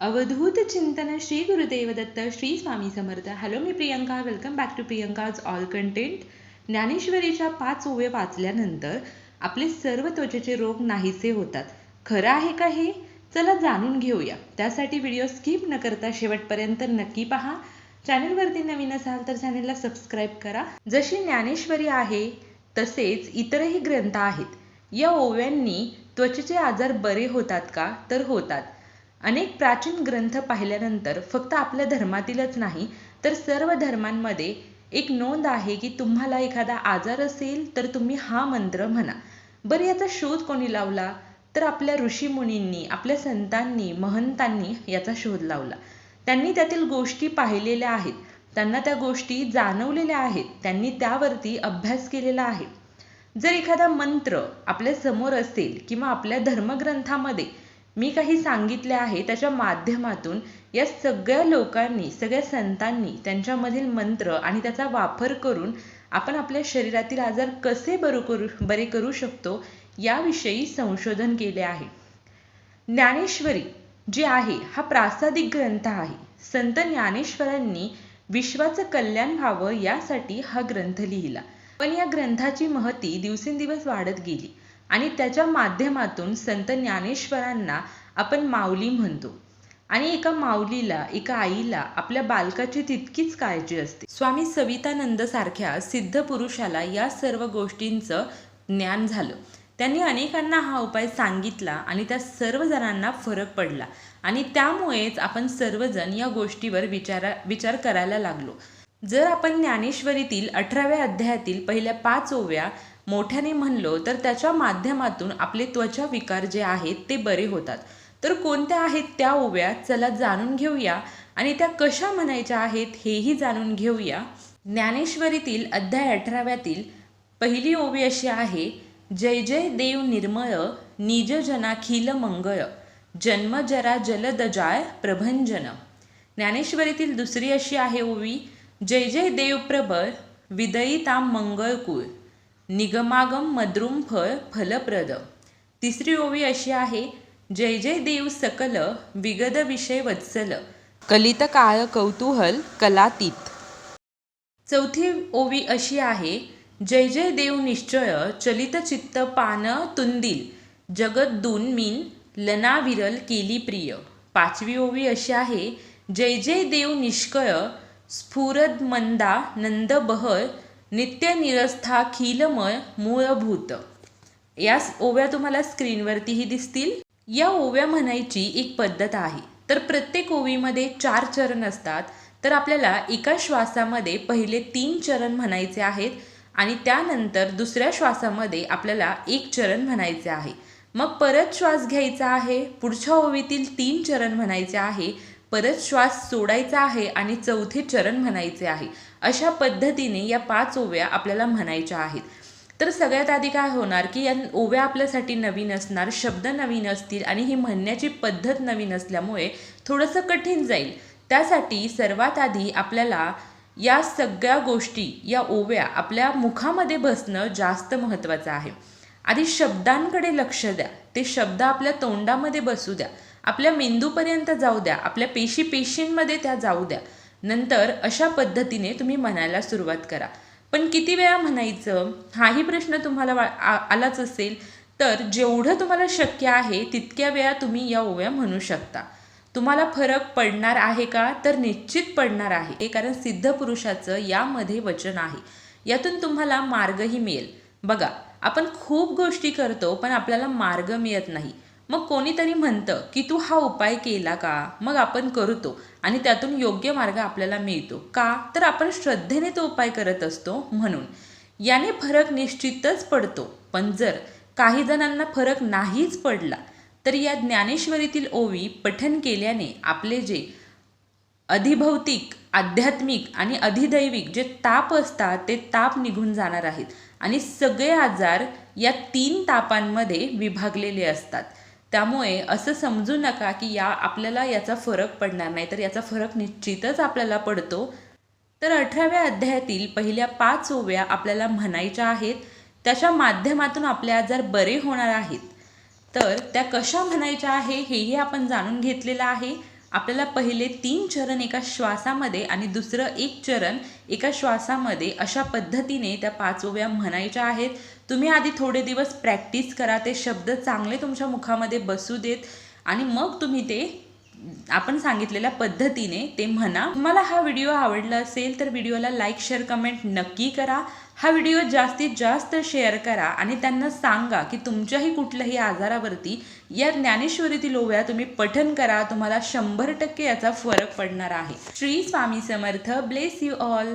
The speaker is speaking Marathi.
Avadhoot Chintan Shri Gurudev Datta Shri Swami Samarth. Hello me Priyanka. Welcome back to Priyanka's all content ज्ञानेश्वरीच्या पाच ओवे वाचल्यानंतर आपले सर्व त्वचेचे रोग नाहीसे होतात. खरं आहे का हे? चला जाणून घेऊया. त्यासाठी व्हिडिओ स्किप न करता शेवटपर्यंत नक्की पहा. चॅनलवरती नवीन असाल तर चॅनलला सबस्क्राईब करा. जशी ज्ञानेश्वरी आहे तसेच इतरही ग्रंथ आहेत. या ओव्यांनी त्वचेचे आजार बरे होतात का? तर होतात. अनेक प्राचीन ग्रंथ पाहिल्यानंतर फक्त आपल्या धर्मातीलच नाही तर सर्व धर्मांमध्ये एक नोंद आहे की तुम्हाला एखादा आजार असेल तर तुम्ही हा मंत्र म्हणा. बरं याचा शोध कोणी लावला? तर आपल्या ऋषीमुनींनी आपल्या संतांनी महंतांनी याचा शोध लावला. त्यांनी त्यातील गोष्टी पाहिलेल्या आहेत. त्यांना त्या गोष्टी जाणवलेल्या आहेत. त्यांनी त्यावरती अभ्यास केलेला आहे. जर एखादा मंत्र आपल्यासमोर असेल किंवा आपल्या धर्मग्रंथामध्ये मी काही सांगितले आहे त्याच्या माध्यमातून या सगळ्या लोकांनी सगळ्या संतांनी त्यांच्यामधील मंत्र आणि त्याचा वापर करून आपण आपल्या शरीरातील आजार कसे बरू करू बरे करू शकतो याविषयी संशोधन केले आहे. ज्ञानेश्वरी जी आहे हा प्रासादिक ग्रंथ आहे. संत ज्ञानेश्वरांनी विश्वाचं कल्याण व्हावं यासाठी हा ग्रंथ लिहिला. पण या ग्रंथाची महती दिवसेंदिवस वाढत गेली. आणि त्याच्या माध्यमातून संत ज्ञानेश्वरांना आपण माऊली म्हणतो. आणि एका माऊलीला एका आईला आपल्या बालकाची तितकीच काळजी असते. स्वामी सवितानंद सारख्या सिद्ध पुरुषाला या सर्व गोष्टींचं ज्ञान झालं. त्यांनी अनेकांना हा उपाय सांगितला आणि त्या सर्व जणांना फरक पडला. आणि त्यामुळेच आपण सर्वजण या गोष्टीवर विचारा विचार करायला लागलो. जर आपण ज्ञानेश्वरीतील अठराव्या अध्यायातील पहिल्या पाच ओव्या मोठ्याने म्हणलो तर त्याच्या माध्यमातून आपले त्वचा विकार जे आहेत ते बरे होतात. तर कोणत्या आहेत त्या ओव्या चला जाणून घेऊया. आणि त्या कशा म्हणायच्या आहेत हेही जाणून घेऊया. ज्ञानेश्वरीतील अध्याय अठराव्यातील पहिली ओवी अशी आहे जय जय देव निर्मळ निज जनाखिल मंगळ जन्म जरा जलदजाय प्रभंजन. ज्ञानेश्वरीतील दुसरी अशी आहे ओवी जय जय देव प्रबळ विदयिताम मंगळकुळ निगमागम मद्रुम फळ फलप्रद. तिसरी ओवी अशी आहे जय जय देव सकल विगद विषय वत्सल कलित काळ कौतूहल कलातीत. चौथी ओवी अशी आहे जय जय देव निश्चय चलित चित्त पान तुंदिल जगत दून मीन लना विरल केली प्रिय. पाचवी ओवी अशी आहे जय जय देव निष्कळ स्फुरद मंदा नंद बहर नित्य निरस्था खिलमय मूळभूत या ओव्या तुम्हाला स्क्रीनवरतीही दिसतील. या ओव्या म्हणायची एक पद्धत आहे. तर प्रत्येक ओवीमध्ये चार चरण असतात. तर आपल्याला एका श्वासामध्ये पहिले तीन चरण म्हणायचे आहेत आणि त्यानंतर दुसऱ्या श्वासामध्ये आपल्याला एक चरण म्हणायचे आहे. मग परत श्वास घ्यायचा आहे. पुढच्या ओवीतील तीन चरण म्हणायचे आहे. परत श्वास सोडायचा आहे आणि चौथे चरण म्हणायचे आहे. अशा पद्धतीने या पाच ओव्या आपल्याला म्हणायच्या आहेत. तर सगळ्यात आधी काय होणार की या ओव्या आपल्यासाठी नवीन असणार शब्द नवीन असतील आणि ही म्हणण्याची पद्धत नवीन असल्यामुळे थोडंसं कठीण जाईल. त्यासाठी सर्वात आधी आपल्याला या सगळ्या गोष्टी या ओव्या आपल्या मुखामध्ये बसणं जास्त महत्त्वाचं आहे. आधी शब्दांकडे लक्ष द्या. ते शब्द आपल्या तोंडामध्ये बसू द्या. आपल्या मेंदूपर्यंत जाऊ द्या. आपल्या पेशी पेशींमध्ये त्या जाऊ द्या. नंतर अशा पद्धतीने तुम्ही म्हणायला सुरुवात करा. पण किती वेळा म्हणायचं? हाही प्रश्न तुम्हाला वा आलाच असेल. तर जेवढं तुम्हाला शक्य आहे तितक्या वेळा तुम्ही या ओव्या म्हणू शकता. तुम्हाला फरक पडणार आहे का? तर निश्चित पडणार आहे. कारण सिद्ध पुरुषाचं यामध्ये वचन आहे. यातून तुम्हाला मार्गही मिळेल. बघा आपण खूप गोष्टी करतो पण आपल्याला मार्ग मिळत नाही. मग कोणीतरी म्हणतं की तू हा उपाय केला का? मग आपण करतो आणि त्यातून योग्य मार्ग आपल्याला मिळतो. का? तर आपण श्रद्धेने तो उपाय करत असतो म्हणून. याने फरक निश्चितच पडतो. पण जर काही जणांना फरक नाहीच पडला तर या ज्ञानेश्वरीतील ओवी पठन केल्याने आपले जे अधिभौतिक आध्यात्मिक आणि अधिदैविक जे ताप असतात ते ताप निघून जाणार आहेत. आणि सगळे आजार या तीन तापांमध्ये विभागलेले असतात. त्यामुळे असं समजू नका की या आपल्याला याचा फरक पडणार नाही. तर याचा फरक निश्चितच आपल्याला पडतो. तर अठराव्या अध्यायातील पहिल्या पाच ओव्या आपल्याला म्हणायच्या आहेत त्याच्या माध्यमातून आपले आजार बरे होणार आहेत. तर त्या कशा म्हणायच्या आहे हेही आपण जाणून घेतलेलं आहे. आपल्याला पहिले तीन चरण एका श्वासामध्ये आणि दुसरं एक चरण एका श्वासामध्ये अशा पद्धतीने त्या पाच ओव्या म्हणायच्या आहेत. तुम्ही आधी थोडे दिवस प्रॅक्टिस करा ते शब्द चांगले तुमच्या मुखामध्ये बसू देत आणि मग तुम्ही ते आपण सांगितलेल्या पद्धतीने ते म्हणा. तुम्हाला हा व्हिडिओ आवडला असेल तर व्हिडिओला लाईक शेअर कमेंट नक्की करा. हा व्हिडिओ जास्तीत जास्त शेअर करा आणि त्यांना सांगा की तुमच्याही कुठल्याही आजारावरती या ज्ञानेश्वरीतील ओव्या तुम्ही पठन करा. तुम्हाला शंभर टक्के याचा फरक पडणार आहे. Shri Swami Samarth. Bless you all